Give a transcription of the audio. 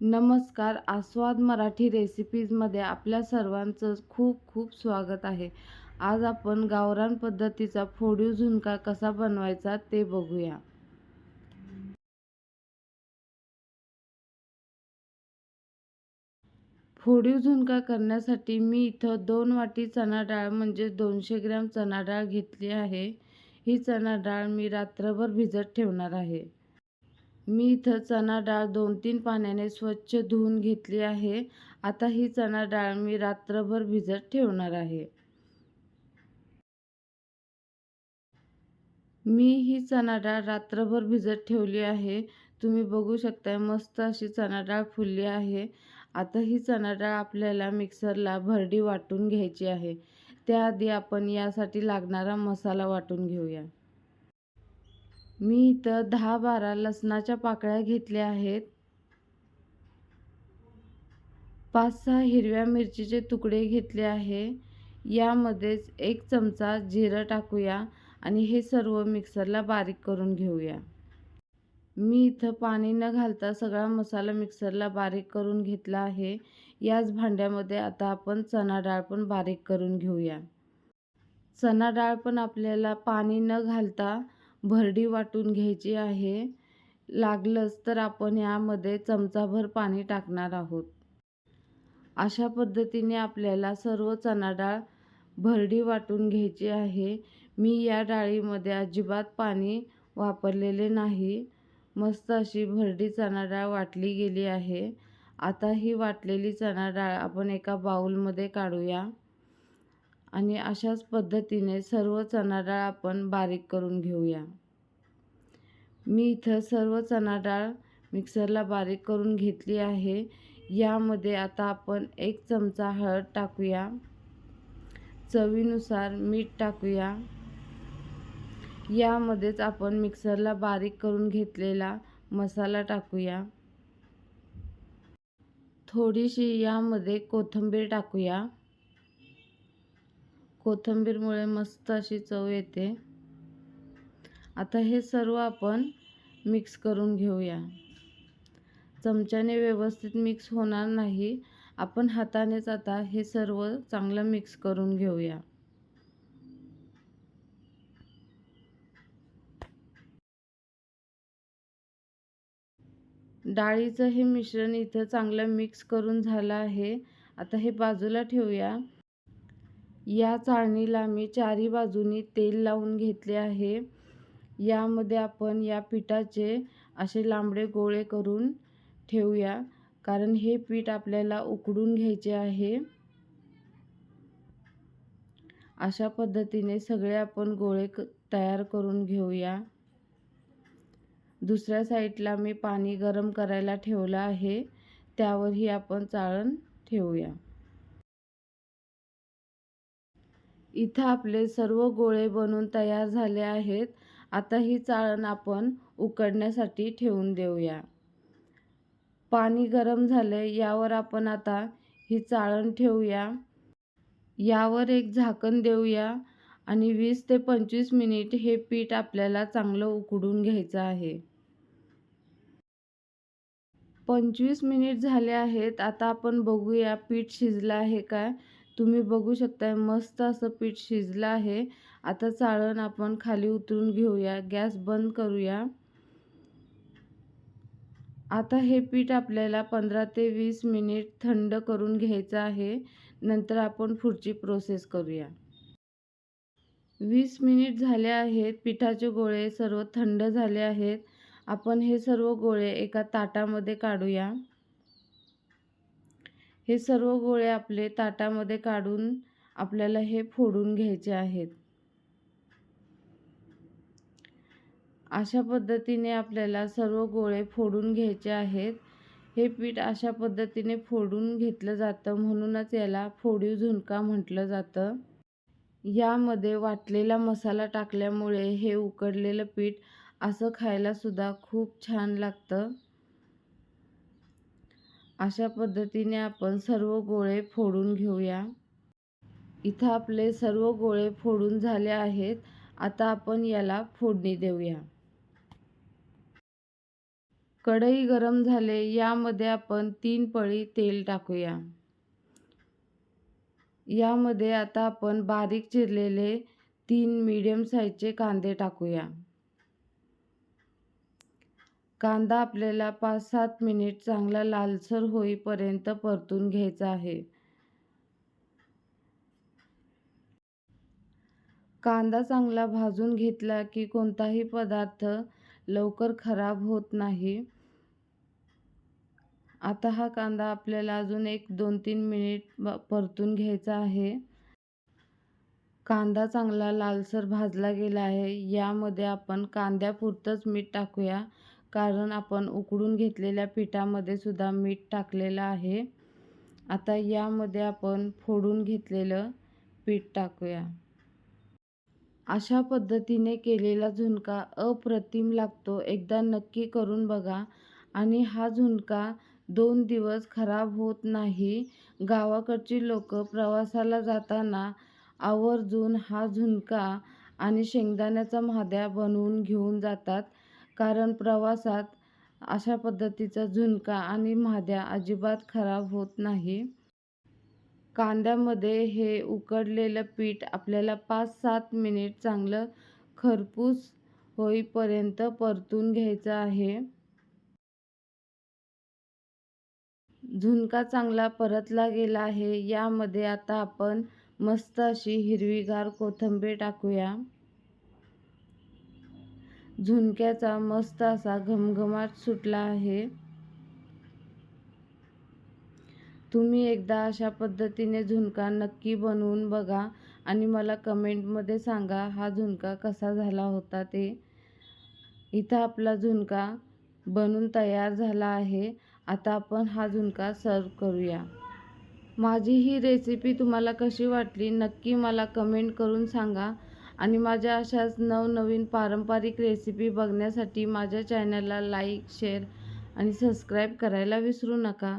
नमस्कार. आस्वाद मराठी रेसिपीजमध्ये आपल्या सर्वांचं खूप खूप स्वागत आहे. आज आपण गावरान पद्धतीचा फोडीव झुणका कसा बनवायचा ते बघूया. फोडीव झुणका करण्यासाठी मी इथं दोन वाटी चणा डाळ म्हणजे दोनशे ग्रॅम चणा डाळ घेतली आहे. ही चणा डाळ मी रात्रभर भिजत ठेवणार आहे. मी इथं चणा डाळ दोन तीन पाण्याने स्वच्छ धुवून घेतली आहे. आता ही चणा डाळ मी रात्रभर भिजत ठेवणार आहे. मी ही चणा डाळ रात्रभर भिजत ठेवली आहे. तुम्ही बघू शकता मस्त अशी चणा डाळ फुलली आहे. आता ही चणा डाळ आपल्याला मिक्सरला भरडी वाटून घ्यायची आहे. त्याआधी आपण यासाठी लागणारा मसाला वाटून घेऊया. मी इथं दहा बारा लसणाच्या पाकळ्या घेतल्या आहेत. पाच सहा हिरव्या मिरचीचे तुकडे घेतले आहे. यामध्येच एक चमचा जिरं टाकूया आणि हे सर्व मिक्सरला बारीक करून घेऊया. मी इथं पाणी न घालता सगळा मसाला मिक्सरला बारीक करून घेतला आहे. याच भांड्यामध्ये आता आपण चणा डाळ पण बारीक करून घेऊया. चणा डाळ पण आपल्याला पाणी न घालता भरडी वाटून घ्यायची आहे. लागलंच तर आपण यामध्ये चमचाभर पाणी टाकणार आहोत. अशा पद्धतीने आपल्याला सर्व चणा डाळ भरडी वाटून घ्यायची आहे. मी या डाळीमध्ये अजिबात पाणी वापरलेले नाही. मस्त अशी भरडी चणा डाळ वाटली गेली आहे. आता ही वाटलेली चणा डाळ आपण एका बाऊलमध्ये काढूया. आणि अशाच पद्धतीने सर्व चणा डाळ आपण बारीक करून घेऊया. मी इथं सर्व चणा डाळ मिक्सरला बारीक करून घेतली आहे. यामध्ये आता आपण एक चमचा हळद टाकूया. चवीनुसार मीठ टाकूया. यामध्येच आपण मिक्सरला बारीक करून घेतलेला मसाला टाकूया. थोडीशी यामध्ये कोथिंबीर टाकूया. कोथिंबीरमुळे मस्त अशी चव येते. आता हे सर्व आपण मिक्स करून घेऊया. चमच्याने व्यवस्थित मिक्स होणार नाही. आपण हातानेच आता हे सर्व चांगलं मिक्स करून घेऊया. डाळीचं हे मिश्रण इथं चांगलं मिक्स करून झालं आहे. आता हे बाजूला ठेवूया. या चाळणीला मी चारी बाजूनी तेल लावून घेतले आहे. यामध्ये आपण या पिठाचे असे लांबडे गोळे करून ठेवूया कारण हे पीठ आपल्याला उकडून घ्यायचे आहे. अशा पद्धतीने सगळे आपण गोळे क तयार करून घेऊया. दुसऱ्या साईडला मी पाणी गरम करायला ठेवलं आहे. त्यावरही आपण चाळण ठेवूया. इथं आपले सर्व गोळे बनून तयार झाले आहेत. आता ही चाळण आपण उकडण्यासाठी ठेवून देऊया. पाणी गरम झाले यावर आपण आता ही चाळण ठेवूया. यावर एक झाकण देऊया आणि वीस ते पंचवीस मिनिट हे पीठ आपल्याला चांगलं उकडून घ्यायचं आहे. पंचवीस मिनिट झाले आहेत. आता आपण बघूया पीठ शिजलं आहे का? तुम्ही बघू शकताय मस्त असं पीठ शिजलं आहे. आता चाळण आपण खाली उतरून घेऊया गॅस बंद करूया. आता हे पीठ आपल्याला पंधरा ते वीस मिनिट थंड करून घ्यायचं आहे. नंतर आपण पुढची प्रोसेस करूया. वीस मिनिट झाले आहेत पिठाचे गोळे सर्व थंड झाले आहेत. आपण हे सर्व गोळे एका ताटामध्ये काढूया. हे सर्व गोळे आपले ताटामध्ये काढून आपल्याला हे फोडून घ्यायचे आहेत. अशा पद्धतीने आपल्याला सर्व गोळे फोडून घ्यायचे आहेत. हे पीठ अशा पद्धतीने फोडून घेतलं जातं म्हणूनच याला फोडीव झुणका म्हटलं जातं. यामध्ये वाटलेला मसाला टाकल्यामुळे हे उकडलेलं पीठ असं खायलासुद्धा खूप छान लागतं. अशा पद्धतीने आपण सर्व गोळे फोडून घेऊया. इथं आपले सर्व गोळे फोडून झाले आहेत. आता आपण याला फोडणी देऊया. कढई गरम झाले यामध्ये आपण तीन पळी तेल टाकूया. यामध्ये आता आपण बारीक चिरलेले तीन मीडियम साईजचे कांदे टाकूया. कांदा आपल्याला पाच सात मिनिट चांगला लालसर होईपर्यंत परतून घ्यायचा आहे. कांदा चांगला भाजून घेतला की कोणताही पदार्थ लवकर खराब होत नाही. आता हा कांदा आपल्याला अजून एक दोन तीन मिनिट परतून घ्यायचा आहे. कांदा चांगला लालसर भाजला गेला आहे. यामध्ये आपण कांद्यापुरतंच मीठ टाकूया. कारण आपण उकडून घेतलेल्या पिठामध्ये सुद्धा मीठ टाकलेलं आहे. आता यामध्ये आपण फोडून घेतलेलं पीठ टाकूया. अशा पद्धतीने केलेला झुणका अप्रतिम लागतो. एकदा नक्की करून बघा. आणि हा झुणका दोन दिवस खराब होत नाही. गावाकडची लोक प्रवासाला जाताना आवर्जून हा झुणका आणि शेंगदाण्याचा म्हाद्या बनवून घेऊन जातात. कारण प्रवासात अशा पद्धतीचा झुणका आणि म्हाद्या अजिबात खराब होत नाही. कांद्यामध्ये हे उकडलेलं पीठ आपल्याला पाच सात मिनिट चांगलं खरपूस होईपर्यंत परतून घ्यायचं आहे. झुणका चांगला परतला गेला आहे यामध्ये आता आपण मस्त अशी हिरवीगार कोथिंबीर टाकूया. झुणक्याचा मस्त असा घमघमाट सुटला आहे. तुम्ही एकदा अशा पद्धतीने झुणका नक्की बनवून बघा आणि मला कमेंटमध्ये सांगा हा झुणका कसा झाला होता ते. इथं आपला झुणका बनून तयार झाला आहे. आता आपण हा झुणका सर्व करूया. माझी ही रेसिपी तुम्हाला कशी वाटली नक्की मला कमेंट करून सांगा. आणि माझ्या अशाच नवनवीन पारंपरिक रेसिपी बघण्यासाठी माझ्या चॅनलला लाईक शेअर आणि सबस्क्राईब करायला विसरू नका.